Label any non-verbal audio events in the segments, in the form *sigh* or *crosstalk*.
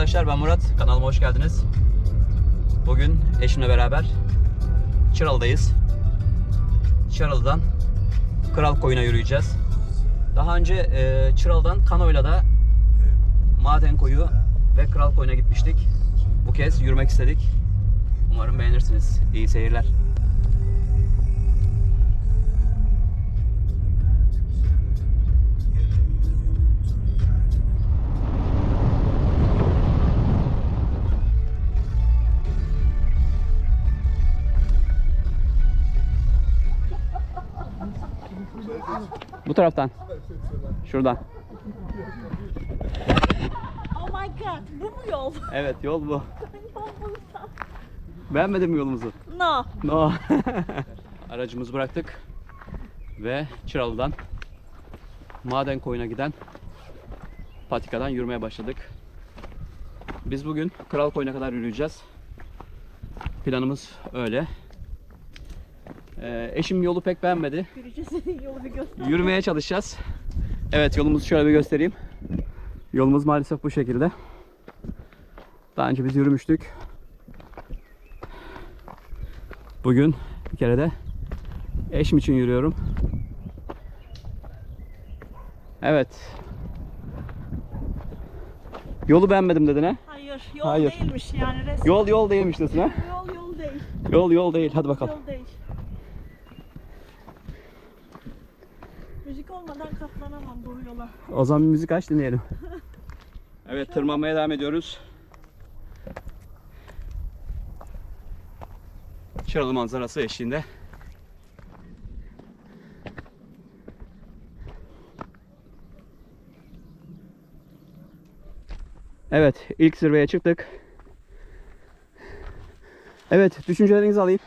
arkadaşlar ben Murat. Kanalıma hoş geldiniz. Bugün eşimle beraber Çıralı'dayız. Çıralı'dan Kral Koyun'a yürüyeceğiz. Daha önce e, Çıralı'dan Kano'yla da Maden Koyu ve Kral Koyun'a gitmiştik. Bu kez yürümek istedik. Umarım beğenirsiniz. İyi seyirler. Bu taraftan. Şuradan. Oh my god, bu mu yol? Evet yol bu. Beğenmedin mi yolumuzu? No. No. *laughs* Aracımızı bıraktık ve Çıralı'dan Maden Koyun'a giden patikadan yürümeye başladık. Biz bugün Kral Koyun'a kadar yürüyeceğiz. Planımız öyle. Ee, eşim yolu pek beğenmedi. Yürüyeceğiz *laughs* yolu bir göster. Yürümeye çalışacağız. Evet yolumuzu şöyle bir göstereyim. Yolumuz maalesef bu şekilde. Daha önce biz yürümüştük. Bugün bir kere de eşim için yürüyorum. Evet. Yolu beğenmedim dedin ha? Hayır, yol Hayır. değilmiş yani resmen. Yol yol değilmiş desin ha? Yol yol değil. Yol yol değil. Hadi bakalım. Yol değil. Müzik olmadan katlanamam bu yola. O zaman bir müzik aç dinleyelim. *laughs* Evet tırmanmaya devam ediyoruz. Çıralı manzarası eşliğinde. Evet ilk zirveye çıktık. Evet düşüncelerinizi alayım.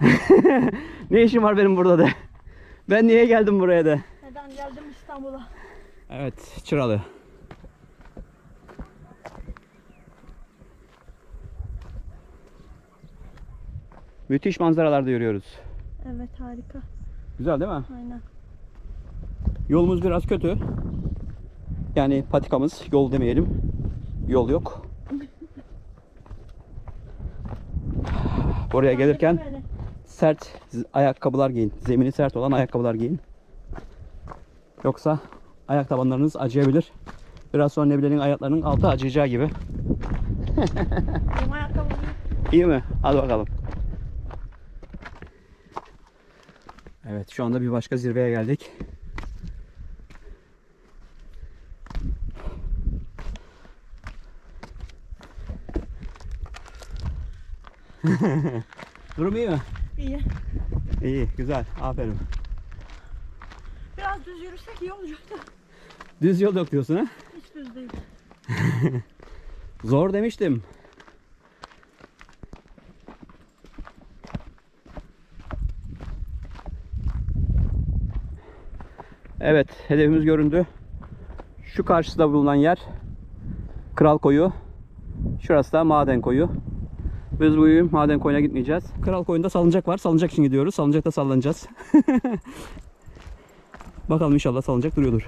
*laughs* ne işim var benim burada de. Ben niye geldim buraya de. Neden geldim İstanbul'a? Evet, Çıralı. Müthiş manzaralarda yürüyoruz. Evet harika. Güzel değil mi? Aynen. Yolumuz biraz kötü. Yani patikamız, yol demeyelim. Yol yok. Buraya gelirken sert ayakkabılar giyin. Zemini sert olan ayakkabılar giyin. Yoksa ayak tabanlarınız acıyabilir. Biraz sonra Nebile'nin ayaklarının altı acıyacağı gibi. Benim ayakkabım. İyi mi? Hadi bakalım. Evet şu anda bir başka zirveye geldik. *laughs* Durum iyi mi? İyi. İyi, güzel. Aferin. Düz yürüsek iyi olacaktı. Düz yol yok diyorsun ha? Hiç düz değil. *laughs* Zor demiştim. Evet, hedefimiz göründü. Şu karşıda bulunan yer Kral Koyu. Şurası da Maden Koyu. Biz bugün Maden Koyu'na gitmeyeceğiz. Kral Koyu'nda salıncak var. Salıncak için gidiyoruz. Salıncakta sallanacağız. *laughs* Bakalım inşallah salıncak duruyordur.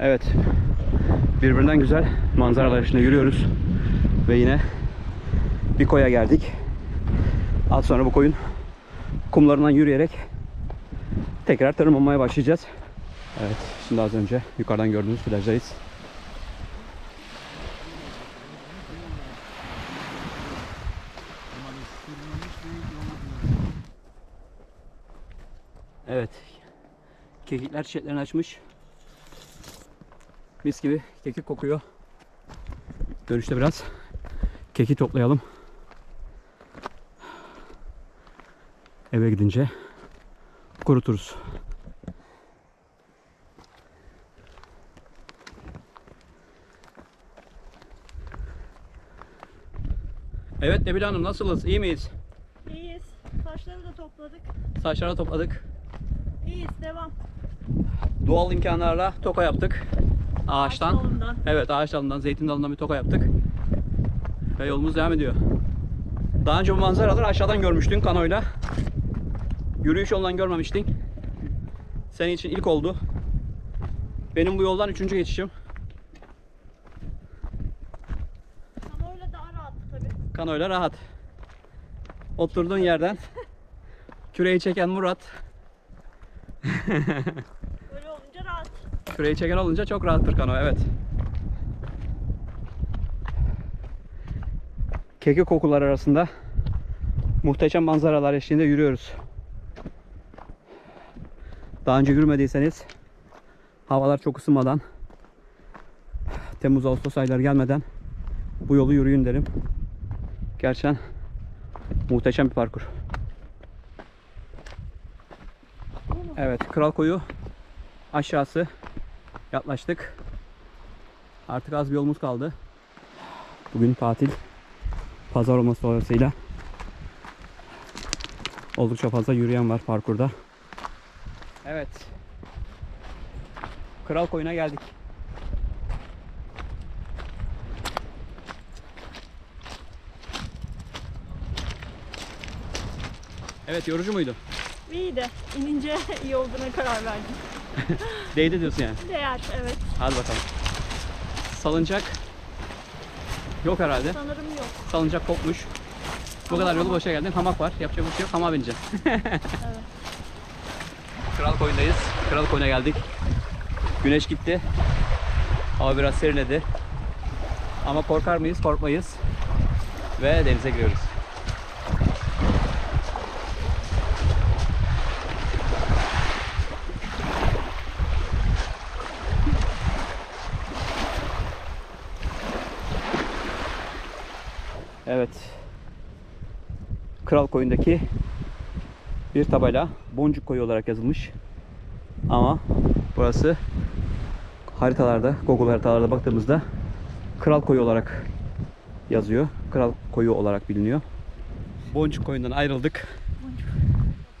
Evet. Birbirinden güzel manzaralar içinde yürüyoruz. Ve yine bir koya geldik. Az sonra bu koyun kumlarından yürüyerek tekrar tırmanmaya başlayacağız. Evet, şimdi az önce yukarıdan gördüğünüz plajdayız. Evet. Kekikler çiçeklerini açmış. Mis gibi kekik kokuyor. Dönüşte biraz keki toplayalım. Eve gidince kuruturuz. Evet Nebile Hanım nasılsınız? İyi miyiz? İyiyiz. Saçları da topladık. Saçları topladık. İyiyiz. Devam. Doğal imkanlarla toka yaptık. ağaçtan. Ağaç dalından. Evet ağaç dalından, zeytin dalından bir toka yaptık. Ve yolumuz devam ediyor. Daha önce bu manzaraları aşağıdan görmüştün kanoyla. Yürüyüş yolundan görmemiştin. Senin için ilk oldu. Benim bu yoldan üçüncü geçişim. Ama öyle daha rahat tabii. Kanoyla rahat. Oturduğun yerden küreği çeken Murat. *laughs* Böyle olunca rahat. Küreği çeken olunca çok rahattır kano evet. Keki kokular arasında muhteşem manzaralar eşliğinde yürüyoruz. Daha önce yürümediyseniz havalar çok ısınmadan Temmuz Ağustos ayları gelmeden bu yolu yürüyün derim. Gerçekten muhteşem bir parkur. Evet, Kral Koyu aşağısı yaklaştık. Artık az bir yolumuz kaldı. Bugün tatil. Pazar olması dolayısıyla oldukça fazla yürüyen var parkurda. Evet. Kral Koyun'a geldik. Evet yorucu muydu? İyi de inince iyi olduğuna karar verdim. *laughs* Değdi diyorsun yani. Değer evet. Hadi bakalım. Salıncak yok herhalde. Sanırım yok. Salıncak kopmuş. Bu kadar yolu boşa geldin. Hamak var. Yapacak bir şey yok. Hamağa bineceğim. *laughs* Kral Koyun'dayız. Kral Koyun'a geldik. Güneş gitti. Hava biraz serinledi. Ama korkar mıyız? Korkmayız. Ve denize giriyoruz. Evet. Kral Koyun'daki bir tabela Boncuk Koyu olarak yazılmış. Ama burası haritalarda, Google haritalarda baktığımızda Kral Koyu olarak yazıyor. Kral Koyu olarak biliniyor. Boncuk Koyu'ndan ayrıldık.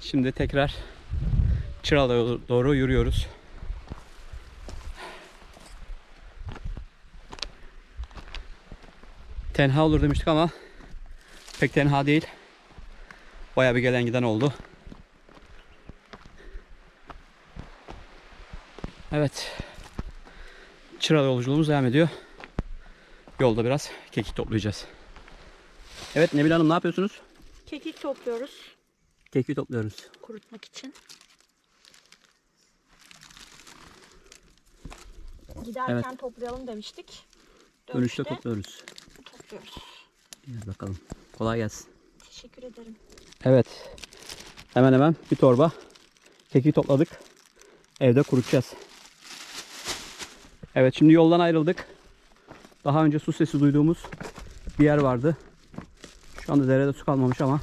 Şimdi tekrar Çıralı'ya doğru yürüyoruz. Tenha olur demiştik ama pek tenha değil. Bayağı bir gelen giden oldu. Evet. Çıralı yolculuğumuz devam ediyor. Yolda biraz kekik toplayacağız. Evet Nebil Hanım ne yapıyorsunuz? Kekik topluyoruz Kekik topluyoruz. kurutmak için. Giderken toplayalım demiştik. Dönüşte topluyoruz. topluyoruz. Hadi bakalım. Kolay gelsin. Teşekkür ederim. Evet. Hemen hemen bir torba kekik topladık. Evde kurutacağız. Evet şimdi yoldan ayrıldık. Daha önce su sesi duyduğumuz bir yer vardı. Şu anda derede su kalmamış ama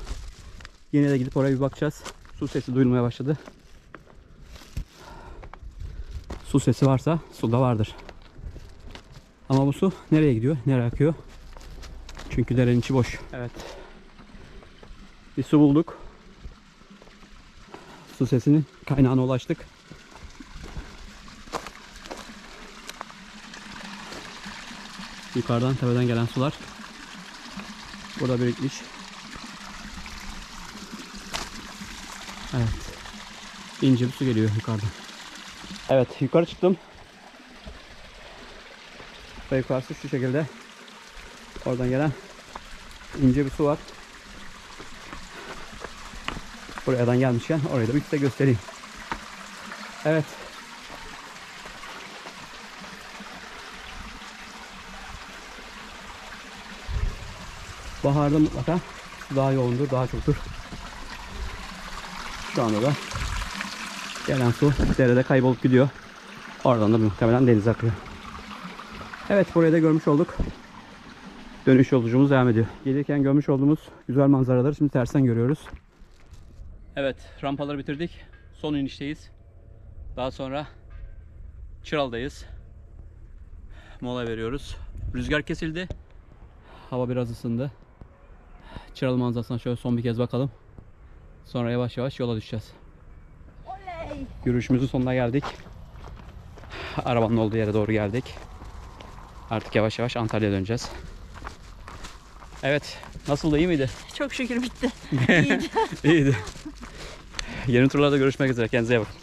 yine de gidip oraya bir bakacağız. Su sesi duyulmaya başladı. Su sesi varsa su da vardır. Ama bu su nereye gidiyor? Nereye akıyor? Çünkü derenin içi boş. Evet. Bir su bulduk. Su sesinin kaynağına ulaştık. Yukarıdan tepeden gelen sular burada birikmiş. Evet. İnce bir su geliyor yukarıdan. Evet yukarı çıktım. Ve yukarısı şu şekilde. Oradan gelen ince bir su var. Buradan gelmişken orayı da bir size göstereyim. Evet. Baharda mutlaka daha yoğundur, daha çoktur. Şu anda da gelen su derede kaybolup gidiyor. Oradan da muhtemelen denize akıyor. Evet burayı da görmüş olduk. Dönüş yolculuğumuz devam ediyor. Gelirken görmüş olduğumuz güzel manzaraları şimdi tersten görüyoruz. Evet, rampaları bitirdik. Son inişteyiz. Daha sonra Çıralı'dayız. Mola veriyoruz. Rüzgar kesildi. Hava biraz ısındı. Çıralı manzarasına şöyle son bir kez bakalım. Sonra yavaş yavaş yola düşeceğiz. Oley! Yürüyüşümüzün sonuna geldik. arabanın olduğu yere doğru geldik. Artık yavaş yavaş Antalya'ya döneceğiz. Evet. Nasıldı? iyi miydi? Çok şükür bitti. *laughs* İyiydi. İyiydi. Yeni turlarda görüşmek üzere. Kendinize iyi bakın.